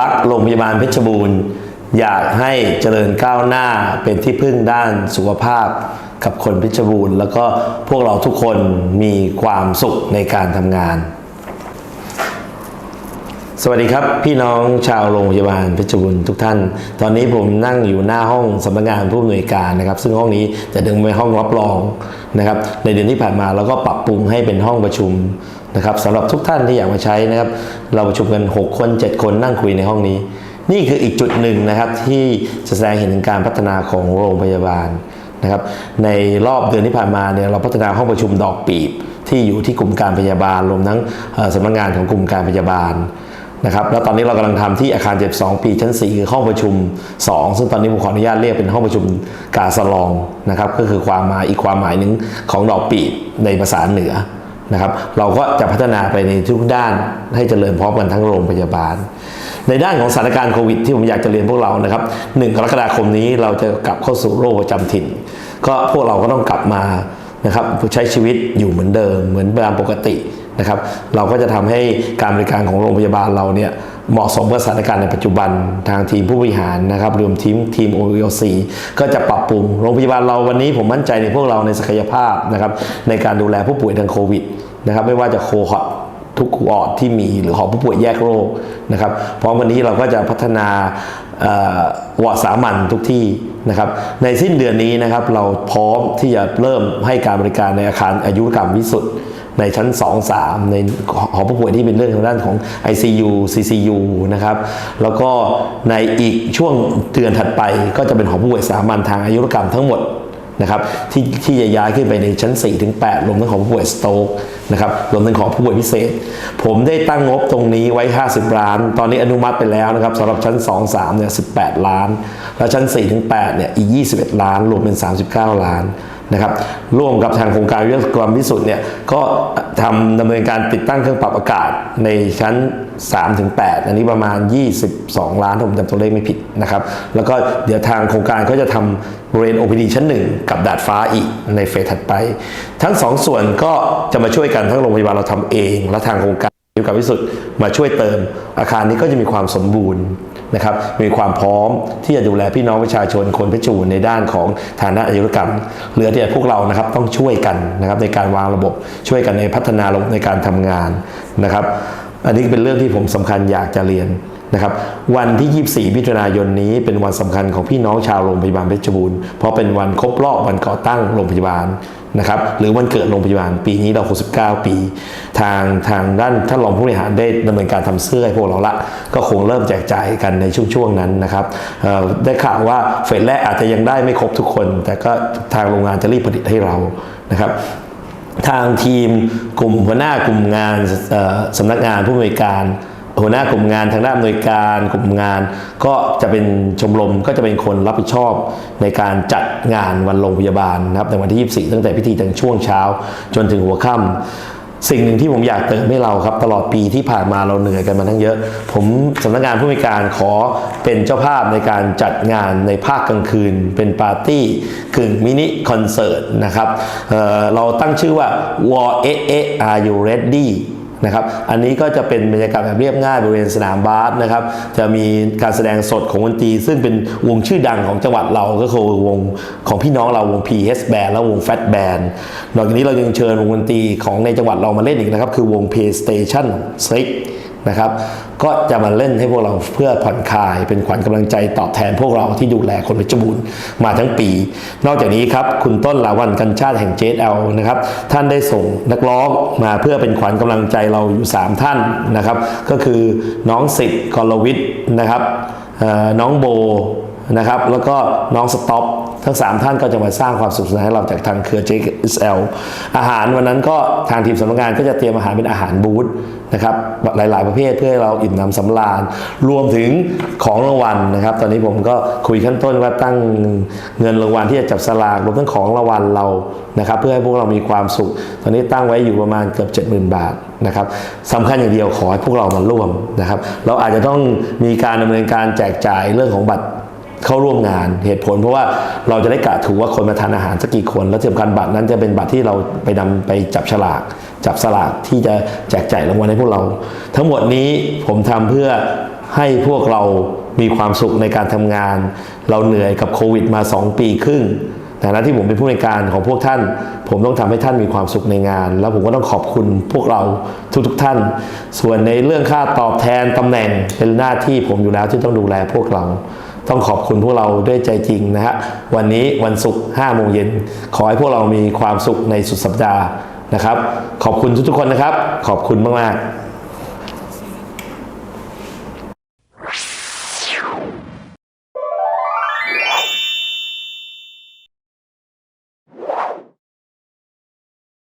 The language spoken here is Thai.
รักโรงพยาบาลเพชรบูรณ์ อยากให้เจริญก้าวหน้าเป็นที่พึ่งด้านสุขภาพกับคนเพชรบูรณ์ แล้วก็พวกเราทุกคนมีความสุขในการทำงาน สวัสดีครับ พี่น้องชาวโรงพยาบาลเพชรบูรณ์ทุกท่าน ตอนนี้ผมนั่งอยู่หน้าห้องสำนักงานผู้อำนวยการนะครับ ซึ่งห้องนี้จะดึงเป็นห้องรับรองนะครับ ในเดือนที่ผ่านมาเราก็ปรับปรุงให้เป็นห้องประชุม นะครับสำหรับทุกท่านที่อยากมาใช้นะครับ เราประชุมกัน 6 คน 7 คนนั่งคุยในห้องนี้ นี่คืออีกจุดหนึ่งนะครับที่แสดงเห็นถึงการพัฒนาของโรงพยาบาลนะครับในรอบเดือนที่ผ่านมาเนี่ยเราพัฒนาห้องประชุมดอกปีบ ที่อยู่ที่กลุ่มการพยาบาลรวมทั้งสำนักงานของกลุ่มการพยาบาลนะครับแล้วตอนนี้เรากำลังทำที่อาคาร 72 ปีชั้น 4 คือห้องประชุม 2 ซึ่งตอนนี้ผมขออนุญาตเรียกเป็นห้องประชุมกาสลองนะครับก็คือความหมายอีกความหมายหนึ่งของดอกปีบในภาษาเหนือ นะครับ เราก็จะพัฒนาไปในทุกด้านให้เจริญพร้อมกันทั้งโรงพยาบาล ในด้านของสถานการณ์โควิด ที่ผมอยากจะเรียนพวกเรานะครับ1กรกฎาคมนี้เราจะกลับเข้าสู่โรคประจำถิ่น ก็พวกเราก็ต้องกลับมานะครับใช้ชีวิตอยู่เหมือนเดิม เหมือนตามปกตินะครับ เราก็จะทำให้การบริการของโรงพยาบาลเราเนี่ย เหมาะสมกับสถานการณ์ในปัจจุบันทางทีมผู้บริหารนะครับรวมทีมทีม OEOC ก็จะปรับปรุงโรงพยาบาลเราวันนี้ผมมั่นใจในพวกเราในศักยภาพนะครับในการดูแลผู้ป่วยทางโควิดนะครับไม่ว่าจะโคฮอตทุกวอดที่มีหรือหอผู้ป่วยแยกโรคนะครับพราะวันนี้เราก็จะพัฒนาออวอดสามัญทุกที่นะครับในสิ้นเดือนนี้นะครับเราพร้อมที่จะเริ่มให้การบริการในอาคารอายุรกรรมวิสุทธ์ ในชั้น 2 3 ในหอผู้ป่วยที่เป็นเรื่องทางด้านของ ICU CCU นะครับ แล้วก็ในอีกช่วงเดือนถัดไปก็จะเป็นหอผู้ป่วยสามัญทางอายุรกรรมทั้งหมดนะครับที่ที่จะย้ายขึ้นไปในชั้น 4 ถึง 8 รวมทั้งของผู้ป่วยสโตรกนะครับรวมทั้งของผู้ป่วยพิเศษ ผมได้ตั้งงบตรงนี้ไว้ 50 ล้าน ตอนนี้อนุมัติไปแล้วนะครับสำหรับชั้น 2 3 เนี่ย 18 ล้าน แล้วชั้น 4 ถึง 8 เนี่ย อีก 21 ล้าน รวมเป็น 39 ล้าน นะครับ ร่วมกับทางโครงการเรื่องความพิสุทธิ์เนี่ยก็ทำดำเนินการติดตั้งเครื่องปรับอากาศในชั้น3ถึง8อันนี้ประมาณ 22 ล้านถ้าผมจำตัวเลขไม่ผิดนะครับ แล้วก็เดี๋ยวทางโครงการก็จะทำบริเวณ OPD ชั้น 1 กับดาดฟ้าอีกในเฟสถัดไป ทั้ง 2 ส่วนก็จะมาช่วยกันทั้งโรงพยาบาลเราทำเอง และทางโครงการยุกับวิสุทธิ์มาช่วยเติมอาคารนี้ก็จะมีความสมบูรณ์ นะครับมีความพร้อมที่จะดูแลพี่น้องประชาชนคนเพชรบูรณ์ในด้านของฐานะอายุรกรรมเหลือแต่พวกเรานะครับต้องช่วยกันนะครับในการวางระบบช่วยกันในพัฒนาระบบในการทำงานนะครับอันนี้เป็นเรื่องที่ผมสำคัญอยากจะเรียนนะครับวันที่ 24 มิถุนายนนี้เป็นวันสำคัญของพี่น้องชาวโรงพยาบาลเพชรบูรณ์เพราะเป็นวันครบรอบวันก่อตั้งโรงพยาบาล นะครับหรือวันเกิดโรงพยาบาลปีนี้เรา 69 ปี ทางทางด้านท่านรองผู้บริหารได้ดำเนินการทำเสื้อให้พวกเราละ ก็คงเริ่มแจกจ่ายกันในช่วงๆนั้นนะครับได้ข่าวว่าเฟสแรกอาจจะยังได้ไม่ครบทุกคน แต่ก็ทางโรงงานจะรีบผลิตให้เรานะครับทางทีมกลุ่มหัวหน้ากลุ่มงานสำนักงานผู้อำนวยการ หัวหน้ากลุ่มงานทางด้านอำนวยการกลุ่มงาน ก็จะเป็นชมรมก็จะเป็นคนรับผิดชอบในการจัดงานวันโรงพยาบาลนะครับในวันที่ 24 ตั้งแต่พิธีตั้งช่วงเช้า จนถึงหัวค่ำสิ่งหนึ่งที่ผมอยากเติมให้เราครับ ตลอดปีที่ผ่านมาเราเหนื่อยกันมาทั้งเยอะ ผมสำนักงานผู้มีการขอเป็นเจ้าภาพในการจัดงานในภาคกลางคืน เป็นปาร์ตี้กึ่งมินิคอนเสิร์ตนะครับเเราตั้งชื่อว่า War A A Are You Ready นะครับอันนี้ก็จะเป็นบรรยากาศแบบเรียบง่ายบริเวณสนามบาสนะครับจะมีการแสดงสดของดนตรีซึ่งเป็นวงชื่อดังของจังหวัดเราก็คือวงของพี่น้องเราวง PS Band และวง Fat Band นอกจากนี้เรายังเชิญวงดนตรีของในจังหวัดเรามาเล่นอีกนะครับคือวง PlayStation 6 นะครับ ก็จะมาเล่นให้พวกเราเพื่อผ่อนคลายเป็นขวัญกำลังใจตอบแทนพวกเราที่ดูแลคนเพชรบูรณ์มาทั้งปี นอกจากนี้ครับคุณต้นลาวันกันชาติแห่ง JL นะครับท่านได้ส่งนักร้องมาเพื่อเป็นขวัญกำลังใจเราอยู่ 3 ท่านนะครับ ก็คือน้องสิทธิ์กรวิทย์นะครับน้องโบ นะครับ แล้วก็น้องสต็อปทั้ง 3 ท่านก็จะมาสร้างความสุขสนานให้เราจากทางเครือ JSL อาหารวันนั้นก็ทางทีมสำนักงานก็จะเตรียมอาหารเป็นอาหารบูธนะครับหลาย ๆ ประเภทเพื่อให้เราอิ่มหนำสำราญ รวมถึงของรางวัลนะครับ ตอนนี้ผมก็คุยขั้นต้นว่าตั้งเงินรางวัลที่จะจับสลากรวมทั้งของรางวัลเรานะครับ เพื่อให้พวกเรามีความสุข ตอนนี้ตั้งไว้อยู่ประมาณเกือบ 70,000 บาทนะครับสำคัญอย่างเดียวขอให้พวกเรามาร่วมนะครับ เราอาจจะต้องมีการดำเนินการแจกจ่ายเรื่องของบัตร เข้าร่วมงานเหตุผล เพราะว่าเราจะได้กะถูกว่าคนมาทานอาหารสักกี่คน แล้วที่สำคัญบัตรนั้นจะเป็นบัตรที่เราไปนำไปจับฉลาก จับสลากที่จะแจกจ่ายรางวัลให้พวกเรา ทั้งหมดนี้ผมทำเพื่อให้พวกเรามีความสุขในการทำงาน เราเหนื่อยกับโควิดมา 2 ปีครึ่งแต่น้าที่ผมเป็นผู้ในการของพวกท่าน ผมต้องทำให้ท่านมีความสุขในงาน แล้วผมก็ต้องขอบคุณพวกเราทุกๆทท่าน ส่วนในเรื่องค่าตอบแทนตำแหน่งเป็นหน้าที่ผมอยู่แล้วที่ต้องดูแลพวกเรา ต้องขอบคุณพวกเราด้วยใจจริงนะฮะวันนี้วันศุกร์5โมงเย็นขอให้พวกเรามีความสุขในสุดสัปดาห์นะครับ ขอบคุณทุกๆคนนะครับ ขอบคุณมากๆ